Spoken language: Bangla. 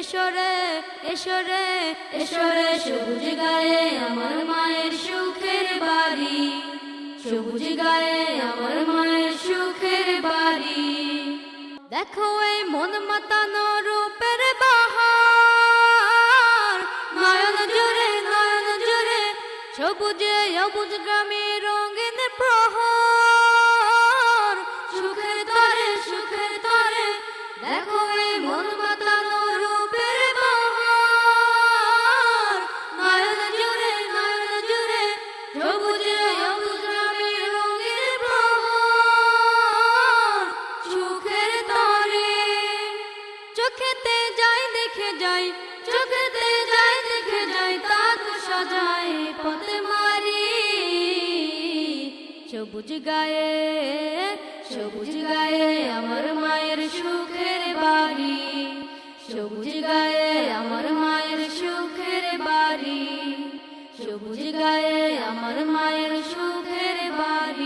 এসরে এসরে এসরে সবুজ গায়ে আমার মায়ের সুখের বাড়ি। সবুজ গায়ে আমার মায়ের সুখের বাড়ি। দেখো এই মন মাতানো রূপের বাহার। নয়ন জোরে নয়ন জোরে, সবুজে, অবুজ গ্রামে রঙিন সবুজ গায়ে সবুজ গায়ে আমার মায়ের সুখের বাড়ি। সবুজ গায়ে আমার মায়ের সুখের বাড়ি। সবুজ গায়ে আমার মায়ের সুখের বাড়ি।